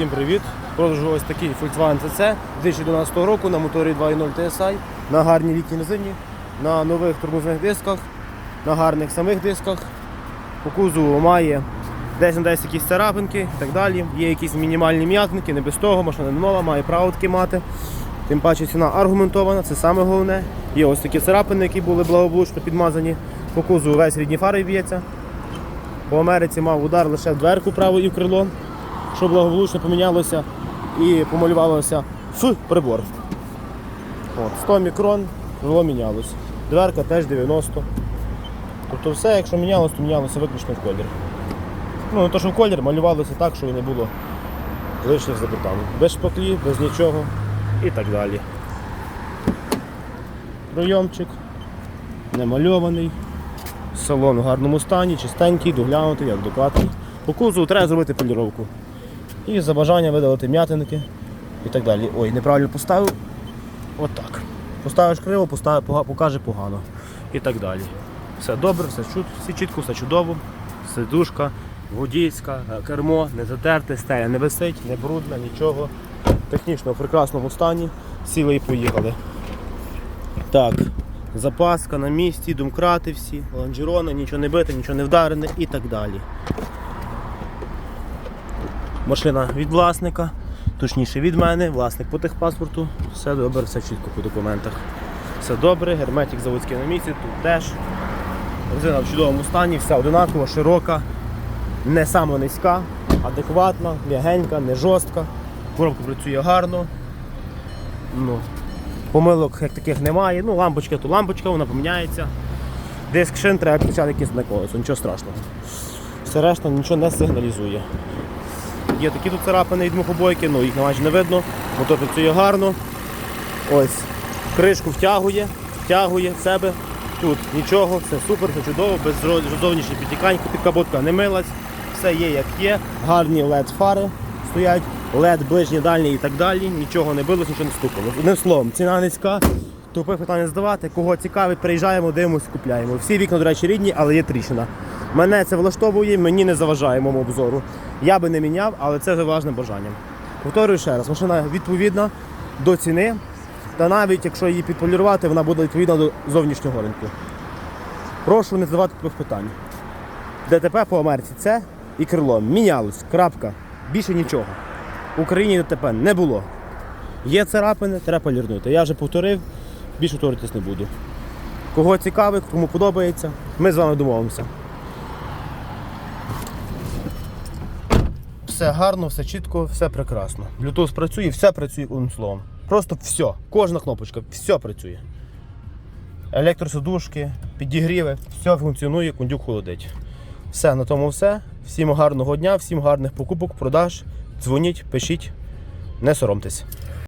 Всім привіт! Продовжу ось такий Volkswagen CC 2012 року на моторі 2.0 TSI, на гарній літній резині, на нових тормозних дисках, на гарних самих дисках. По кузову має десь на десь якісь царапинки і так далі. Є якісь мінімальні м'ятники, не без того, машина не нова, має право таки мати. Тим паче ціна аргументована, це саме головне. Є ось такі царапини, які були благополучно підмазані. По кузову весь рідні фари б'ється. По Америці мав удар лише в дверку право і в крило, що благополучно помінялося і помалювалося в прибор. От, 100 мікрон, крило мінялося. Дверка теж 90. Тобто все, якщо мінялося, то мінялося виключно в колір. Ну, не то, що в колір малювалося так, щоб не було лишніх запитань. Без шпаклі, без нічого і так далі. Пройомчик, немальований. Салон в гарному стані, чистенький, доглянутий, адекватний. По кузову треба зробити поліровку. І за бажання видалити м'ятинки і так далі. Ой, неправильно поставив. Отак. Поставиш криво, постав, покаже погано. І так далі. Все добре, все, чут, все чітко, все чудово. Сидушка, водійська, е, кермо, не затерте, стеля не висить, не брудна, нічого. Технічно в прекрасному стані. Сіли і поїхали. Так, запаска на місці, думкрати всі, лонжерони, нічого не бите, нічого не вдарене і так далі. Машина від власника, точніше від мене, власник по техпаспорту. Все добре, все чітко по документах. Все добре, герметик заводський на місці, тут теж. Резина в чудовому стані, вся одинакова, широка, не саме низька, адекватна, м'ягенька, не жорстка. Коробка працює гарно. Ну, Помилок як таких немає. Ну, лампочка то лампочка, вона поміняється. Диск шин треба підключати якийсь на колесо, нічого страшного. Все решта нічого не сигналізує. Є такі тут царапини від мухобойки, ну їх майже не видно, мотор працює гарно. Ось, кришку втягує, втягує в себе. Тут нічого, все супер, все чудово, без зовнішніх підтікань, підкапотка не милась, все є як є, гарні LED фари стоять, LED ближні, дальні і так далі, нічого не билось, нічого не стукало. Одним словом, ціна низька, тупих питання здавати, кого цікавить, приїжджаємо, дивимося, купляємо. Всі вікна, до речі, рідні, але є тріщина. Мене це влаштовує, мені не заважає моєму обзору. Я би не міняв, але це за важним бажанням. Повторюю ще раз, машина відповідна до ціни, та навіть якщо її підполірувати, вона буде відповідна до зовнішнього ринку. Прошу не задавати таких питань. ДТП по Америці це і крило. Мінялось. Крапка. Більше нічого. В Україні ДТП не було. Є царапини, треба полірнути. Я вже повторив, більше повторитись не буду. Кого цікавить, кому подобається, ми з вами домовимося. Все гарно, все чітко, все прекрасно. Bluetooth працює, все працює одним словом. Просто все. Кожна кнопочка, все працює. Електросидушки, підігріви, все функціонує, кондюк холодить. Все, на тому все. Всім гарного дня, всім гарних покупок, продаж. Дзвоніть, пишіть, не соромтесь.